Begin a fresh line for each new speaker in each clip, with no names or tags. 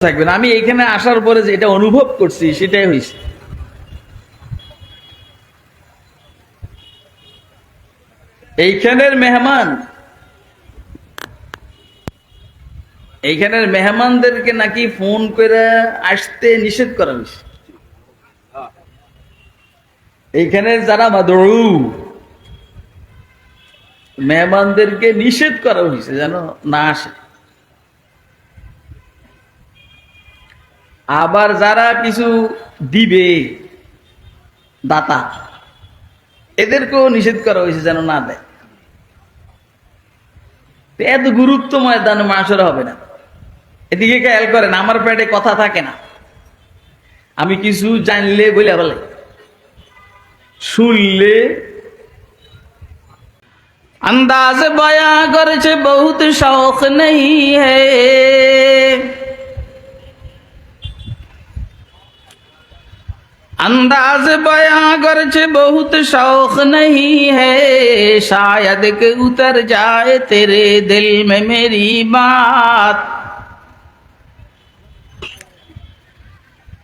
থাকবেন আমি এখানে আসার পরে যে এটা অনুভব করছি, সেটাই হয়েছে এইখানের মেহমান, এইখানের মেহমানদেরকে নাকি ফোন করে আসতে নিষেধ করা হয়েছে এইখানের যারা মাদড়ু মেহমানদেরকে নিষেধ করা হয়েছে যেন না আসে। আবার যারা কিছু দিবে, দাতা, এদেরকেও নিষেধ করা হয়েছে যেন না দেয়। এত গুরুত্ব ময়দান মানুষের হবে না। এদিকে খেয়াল করেন, আমার পেটে কথা থাকে না। আমি কিছু জানলে বলে বলে। শুনলে আন্দাজ বয়া করেছে, বহুত শখ নেই হ্যাঁ अंदाज बया गर्ज बहुत शौक नहीं है शायद के उतर जाए तेरे दिल में मेरी बात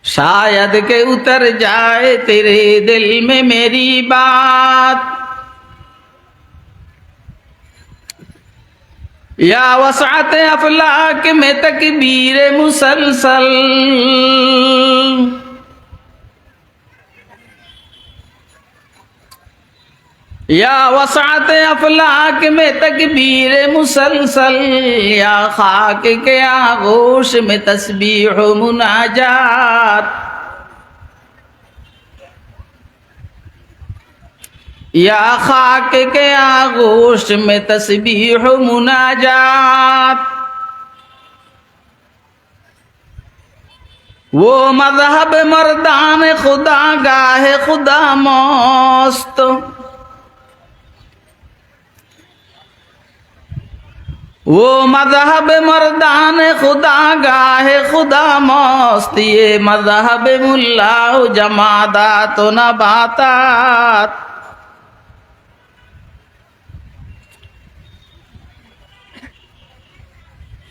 शायद के उतर जाए तेरे दिल में मेरी बात या वसात अफलाक में तकबीर मुसलसल یا وسعت افلاک میں تکبیر مسلسل، یا خاک کے آغوش میں تسبیح و مناجات۔ یا خاک کے آغوش میں تسبیح و مناجات۔ وہ مذہب مردان خدا گاہ خدا موست वो मजहब मर्दान खुदा गाहे खुदा मस्त ये मजहब मुल्ला जमादात नबातात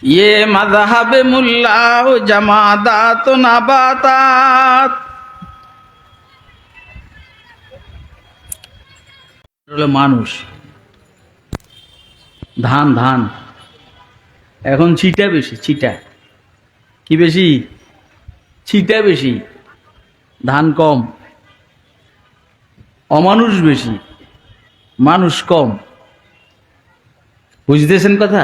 ये मजहब मुल्ला जमादात नबातात হলো মানুষ ধান ধান এখন ছিটা বেশি, ছিটা। কি বেশি? ছিটা বেশি, ধান কম। অমানুষ বেশি, মানুষ কম। বুঝতেছেন কথা?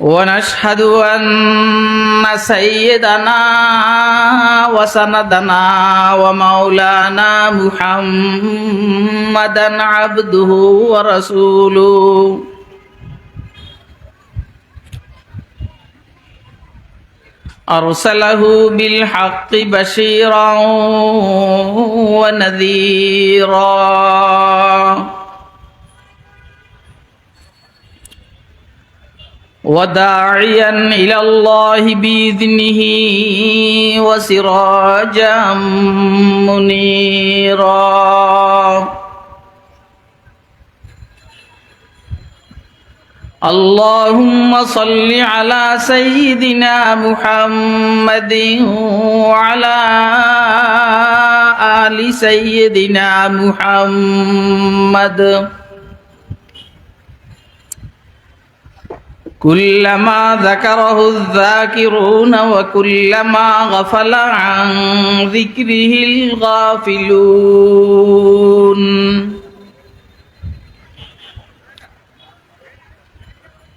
ونشهد أن سيدنا وسندنا ومولانا محمدا عبده ورسوله. أرسله بالحق بشيرا ونذيرا. وداعيا إلى الله بإذنه وسراجا منيرا. اللهم صل على سيدنا محمد وعلى آل سيدنا محمد. كلما ذكره الذاكرون وكلما غفل عن ذكره الغافلون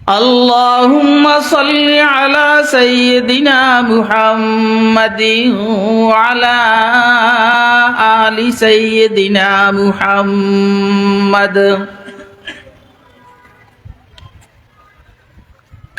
اللهم صل على سيدنا محمد وعلى آل سيدنا محمد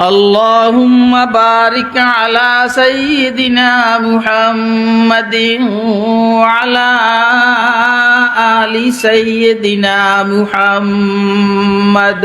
اللهم بارك على سيدنا محمد وعلى آل سيدنا محمد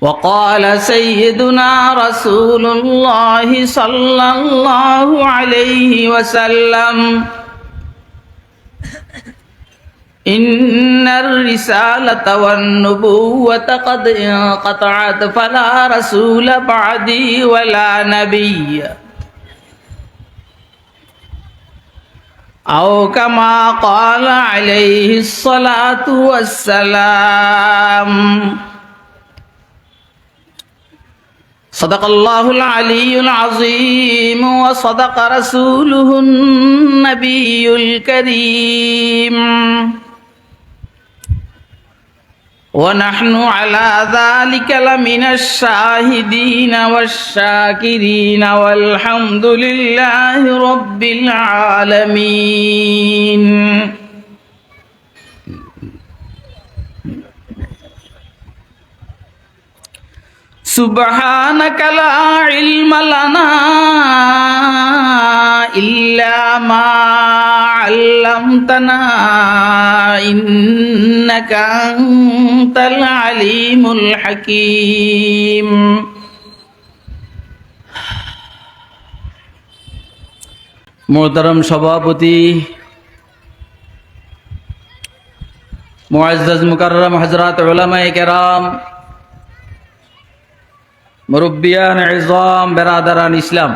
وقال سيدنا رسول الله صلى الله عليه وسلم إن الرسالة والنبوة قد انقطعت فلا رسول بعدي ولا نبي. أو كما قال عليه الصلاة والسلام صدق الله العلي العظيم وصدق رسوله النبي الكريم ونحن على ذلك لمن الشاهدين والشاكرين والحمد لله رب العالمين سبحانك لا علم لنا إلا ما علمتنا إنك أنت العليم الحكيم মোহতারম সভাপতি মুআজ্জাজ মুকাররম হযরত উলামায়ে কেরাম মুরব্বিয়ান ইজম বেরাদারান ইসলাম।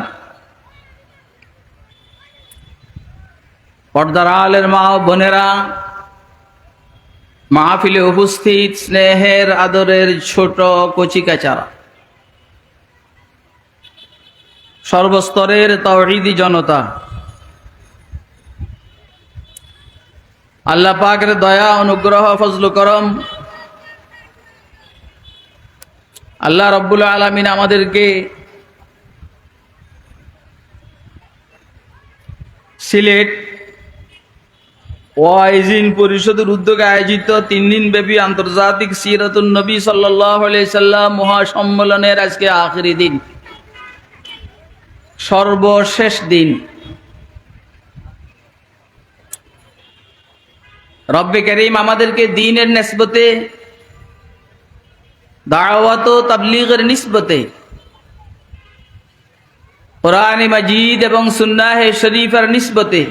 পর্দার আলের মা বোনেরা, মাহফিলে উপস্থিত স্নেহের আদরের ছোট কচিকাচারা সর্বস্তরের তৌহিদি জনতা। আল্লাহ পাকের দয়া, অনুগ্রহ ফজল করম আল্লাহ রব্বুল আলমিন আমাদেরকে সিলেট ওয়াইজিন পরিষদের উদ্যোগে আয়োজিত তিন দিন ব্যাপী আন্তর্জাতিক সিরাতুন নবী সাল্লাহ সাল্লাম মহাসম্মেলনের আজকে আখরি দিন। সর্বশেষ দিন। রব্বে করিম আমাদেরকে দিনের নেসবতে দাওয়াত ও তাবলিগের নিসবতে। কোরআন মজিদ এবং সুন্নাহে শরীফের নিসবতে।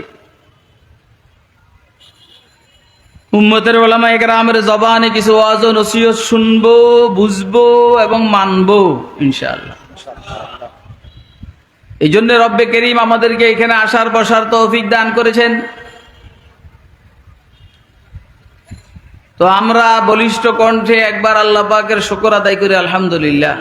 উম্মতের ওলামা একরামের জবানে কিছু ওয়াজ ও নসিহত শুনব, বুঝব এবং মানবো, ইনশাআল্লাহ। এই জন্য রব্বে করিম আমাদেরকে এখানে আসার বসার তৌফিক দান করেছেন। তো আমরা বলিষ্ঠ কণ্ঠে একবার আল্লাহ পাকের শুকর আদায় করি, আলহামদুলিল্লাহ।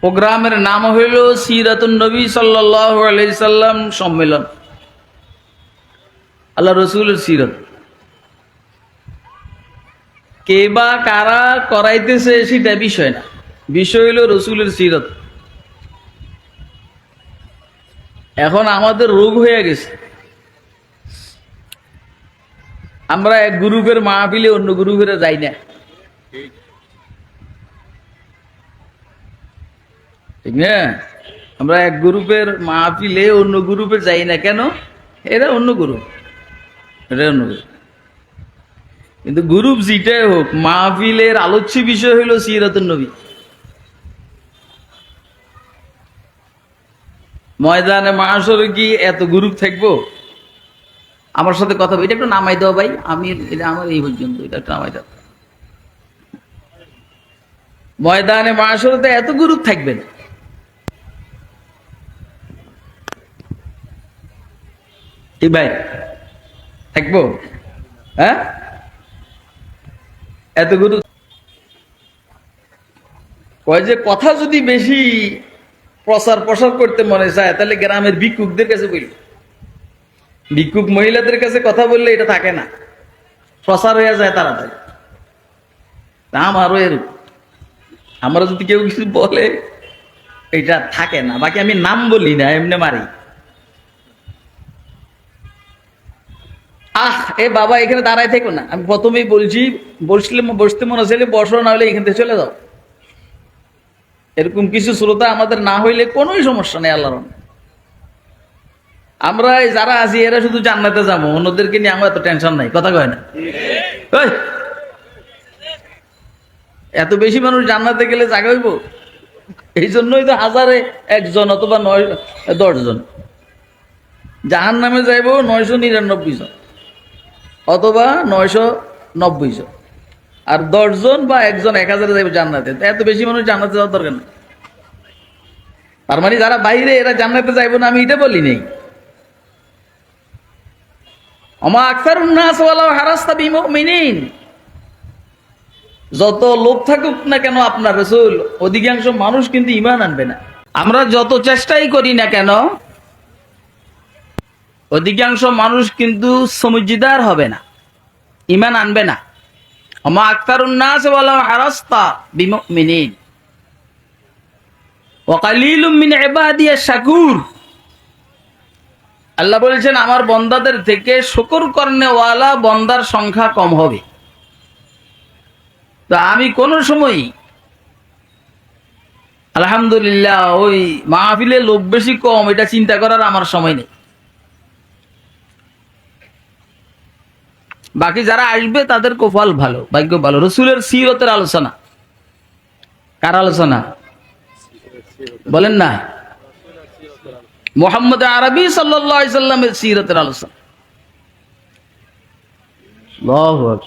প্রোগ্রামের নাম হইল সিরাতুন নবী সাল্লাম সম্মেলন। আল্লাহ রসুলের সিরত। কে বা কারা করাইতেছে সেটা বিষয় না। বিষয় হইল রসুলের সিরত। এখন আমাদের রোগ হয়ে গেছে। আমরা এক গ্রুপের মাহফিলে অন্য গ্রুপের যাই না। ঠিক না? আমরা এক গ্রুপের মাহফিলে অন্য গ্রুপে যাই না কেন? এরা অন্য গ্রুপ। এটা অন্য গ্রুপ। কিন্তু গ্রুপ যেটাই হোক, মাহফিলের আলোচ্য বিষয় হইল সিরাতুন নবী। ময়দানে মাসরে কি এত গ্রুপ থাকব? আমার সাথে কথা এটা একটু নামাই দাও ভাই, আমি, এটা আমার এই পর্যন্ত, এটা একটু নামাই দাও। ময়দানে মাসরে এত গ্রুপ থাকবে না। ঠিক ভাই, থাকব? হ্যাঁ? এত গুরু কয় যে কথা যদি বেশি প্রচার প্রসার করতে মনে চায়, তাহলে গ্রামের ভিক্ষুকদের কাছে বলি। ভিক্ষুক মহিলাদের কাছে কথা বললে এটা থাকে না। প্রসার হয়ে যায় তাড়াতাড়ি। আমারও এরকম আমরা যদি কেউ কিছু বলে, এটা থাকে না। বাকি আমি নাম বলি না, এমনি মারি। আহ, এ বাবা, এখানে দাঁড়ায় থেকো না। আমি প্রথমেই বলছি, বসলে, বসতে মনে চাইলে বসো, না হলে এখান থেকে চলে যাও। এরকম কিছু শ্রোতা আমাদের না হইলে কোনোই সমস্যা নেই, আল্লাহর। আমরা যারা আছি, এরা শুধু জান্নাতে যাব, অন্যদেরকে নিয়ে আমার এত টেনশন নাই, কথা কয় না। এত বেশি মানুষ জান্নাতে গেলে জায়গা হইব? এই জন্যই তো হাজারে একজন অথবা নয়, দশজন। জাহান নামে যাইব নয়শো নিরানব্বই জন, অথবা নয়শো নব্বই জন। আর দশজন বা একজন এক হাজারে যাইব জান্নাতে। এত বেশি মানুষ জান্নাতে যাওয়ার দরকার নেই। তার মানে যারা বাইরে, এরা জান্নাতে যাইব না, আমি এটা বলি নেই। আমা আক্তার উন্নাস হারাস্তা যত লোক থাকুক না কেন আপনার রসুল, অধিকাংশ মানুষ কিন্তু ইমান আনবে না। আমরা যত চেষ্টাই করি না কেন, অধিকাংশ মানুষ কিন্তু সমুজিদার হবে না ইমান আনবে না। আক্তার আল্লাহ বলেছেন, আমার বন্দাদের থেকে শুকর কর্নেওয়ালা বন্দার সংখ্যা কম হবে। তো আমি কোন সময় আলহামদুলিল্লাহ ওই মাহফিলে লোক বেশি কম, এটা চিন্তা করার আমার সময় নেই। বাকি যারা আসবে তাদের কোফাল ভালো ভাগ্য ভালো। রসুলের সিরতের আলোচনা। কার আলোচনা? বলেন না। মোহাম্মদ আরবি সাল্লামের সিরতের আলোচনা। সিরত